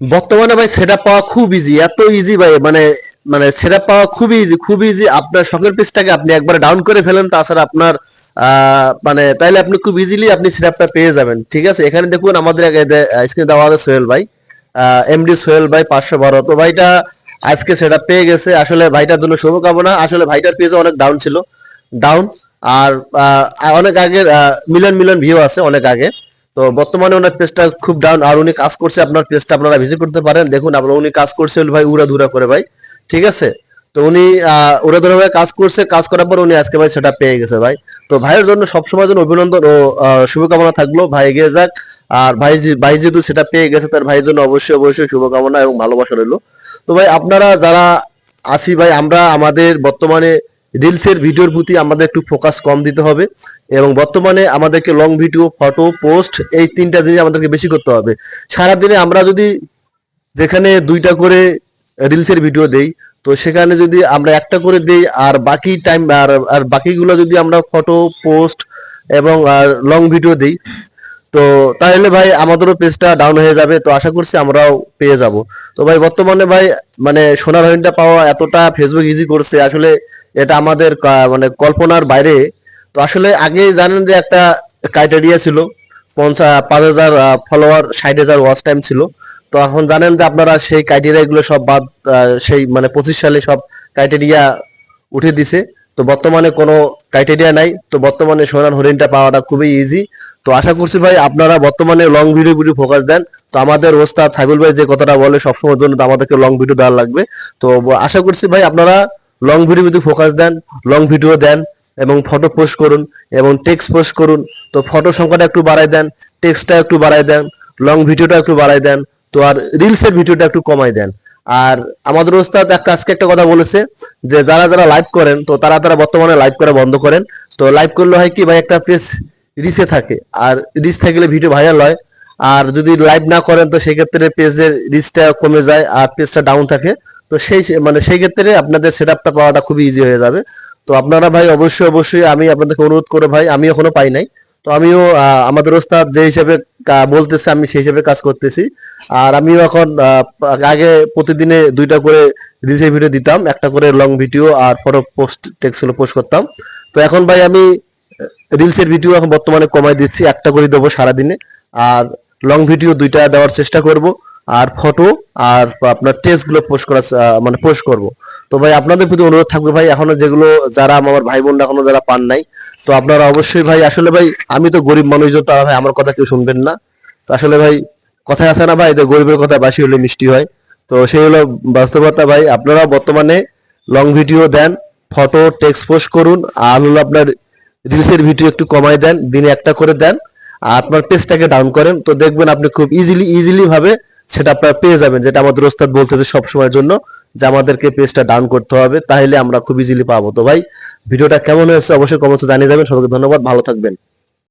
বর্তমানে ভাই সেটা পাওয়া খুব ইজি এত ইজি ভাই মানে মানে সেটা পাওয়া খুবই ইজি খুব ইজি আপনার শখের পেজটাকে আপনি একবার ডাউন করে ফেলেন, তাছাড়া আপনার মানে তাইলে আপনি খুব ইজিলি আপনি সেটআপটা পেয়ে যাবেন, ঠিক আছে? এখানে দেখুন আমাদের স্ক্রিনে দেওয়া আছে সোহেল ভাই এমডি সোহেল ভাই, পাঁচশো বারো। তো ভাইটা আজকে সেটা পেয়ে গেছে, আসলে ভাইটার জন্য শুভকামনা। আসলে ভাইটার পেজে অনেক ডাউন ছিল ডাউন আর অনেক আগে মিলন মিলন ভিউ আছে অনেক আগে। তো বর্তমানে ওনার পেজটা খুব ডাউন আর উনি কাজ করছে আপনার পেজটা আপনারা ভিজিট করতে পারেন। দেখুন, আপনার উনি কাজ করছে ভাই উড়া ধুরা করে ভাই, ঠিক আছে? তো উনি উড়া ধুরা ভাই কাজ করছে, কাজ করার পর উনি আজকে ভাই সেটা পেয়ে গেছে ভাই। তো ভাইয়ের জন্য সবসময় জন্য অভিনন্দন ও শুভকামনা থাকল। ভাই এগিয়ে যাক। আর ভাই ভাই যেহেতু সেটা পেয়ে গেছে, তার ভাইয়ের জন্য অবশ্যই অবশ্যই শুভকামনা এবং ভালোবাসা রইল। তো ভাই আপনারা যারা আসি ভাই, আমরা আমাদের বর্তমানে রিলসের ভিডিওর প্রতি আমাদের একটু ফোকাস কম দিতে হবে এবং বর্তমানে আমাদেরকে লং ভিডিও ফটো পোস্ট এই তিনটা জিনিস আমাদেরকে বেশি করতে হবে। সারাদিনে আমরা যদি যেখানে দুইটা করে রিলসের ভিডিও দেই, তো সেখানে যদি আমরা একটা করে দেই আর বাকি টাইম আর আর বাকিগুলো যদি আমরা ফটো পোস্ট এবং লং ভিডিও দেই তো তাহলে ভাই আমাদেরও পেজটা ডাউন হয়ে যাবে, তো আশা করছি আমরাও পেয়ে যাব। তো ভাই বর্তমানে ভাই মানে সোনার হরিণটা পাওয়া এতটা ফেসবুক ইজি করছে, আসলে এটা আমাদের মানে কল্পনার বাইরে। তো আসলে আগে জানেন যে একটা ক্রাইটেরিয়া ছিল পঞ্চাশ পাঁচ হাজার ফলোয়ার ষাট হাজার ওয়াচ টাইম ছিল। তো এখন জানেন যে আপনারা সেই ক্রাইটেরিয়া গুলো সব বাদ সেই মানে পঁচিশ সালে সব ক্রাইটেরিয়া উঠে দিছে। তো বর্তমানে কোনো ক্রাইটেরিয়া নাই। তো বর্তমানে সোনার হরিণটা পাওয়াটা খুবই ইজি তো আশা করছি ভাই, আপনারা বর্তমানে লং ভিডিও ভিডিও ফোকাস দেন। তো আমাদের ওস্তাদ সাইবুল ভাই যে কথাটা বলে, সবসময়ের জন্য আমাদেরকে লং ভিডিও দেওয়া লাগবে। তো আশা করছি ভাই, আপনারা লং ভিডিও ভিডিও ফোকাস দেন লং ভিডিও দেন, এবং ফটো পোস্ট করুন, এবং টেক্সট পোস্ট করুন। তো ফটো সংখ্যাটা একটু বাড়াই দেন টেক্সটটা একটু বাড়াই দেন লং ভিডিওটা একটু বাড়াই দেন, তো আর রিলসের ভিডিওটা একটু কমাই দেন। আর আমাদের ওস্তাদ একটা আজকে একটা কথা বলেছে যে যারা যারা লাইভ করেন, তো তারা তারা বর্তমানে লাইভ করা বন্ধ করেন। তো লাইভ করলে হয় কি ভাই, একটা পেজ রিসে থাকে। আর রিচ থাকলে ভিডিও ভাইরাল হয়। আর যদি লাইভ না করেন, তো সেই ক্ষেত্রে পেজের রিচটা কমে যায় আর পেজটা ডাউন থাকে। তো সেই মানে সেই ক্ষেত্রে আপনাদের সেট আপটা পাওয়াটা খুবই ইজি হয়ে যাবে। তো আপনারা ভাই, অবশ্যই অবশ্যই আমি আপনাদেরকে অনুরোধ করে ভাই, আমি এখনও পাই নাই। তো আমিও আমাদের ওস্তাদ যে হিসাবে বলতেছে, আমি সেই হিসাবে কাজ করতেছি। আর আমিও এখন আগে প্রতিদিনে দুইটা করে রিলসের ভিডিও দিতাম, একটা করে লং ভিডিও আর ফটো পোস্ট টেক্সগুলো পোস্ট করতাম। তো এখন ভাই আমি রিলসের ভিডিও এখন বর্তমানে কমাই দিচ্ছি, একটা করে দেবো সারাদিনে। আর লং ভিডিও দুইটা দেওয়ার চেষ্টা করব। আর ফটো আর আপনার টেস্টগুলো পোস্ট আহ, মানে পোস্ট করব। তো ভাই আপনাদের প্রতি অনুরোধ থাকবে ভাই এখনও যেগুলো যারা আমার ভাই বোন এখনও যারা পান নাই তো আপনারা অবশ্যই ভাই আসলে ভাই আমি তো গরিব মানুষ তো তারা ভাই আমার কথা কেউ শুনবেন না। তো আসলে ভাই কথায় আছে না ভাই গরিবের কথা বাসি হলে মিষ্টি হয়। তো সেই হলো বাস্তবতা ভাই আপনারা বর্তমানে লং ভিডিও দেন ফটো টেক্সট পোস্ট করুন আর হলো আপনার রিলসের ভিডিও একটু কমাই দেন দিনে একটা করে দেন আর আপনার পেজটাকে ডাউন করেন। তো দেখবেন আপনি খুব ইজিলি ইজিলি ভাবে সেটা আপনারা পেয়ে যাবেন, যেটা আমাদের ওস্তাদ বলতেছে সবসময়ের জন্য, যে আমাদেরকে পেজটা ডাউন করতে হবে তাহলে আমরা খুব ইজিলি পাবো। তো ভাই, ভিডিওটা কেমন হয়েছে অবশ্যই কমেন্টে জানিয়ে যাবেন। সবাইকে ধন্যবাদ, ভালো থাকবেন।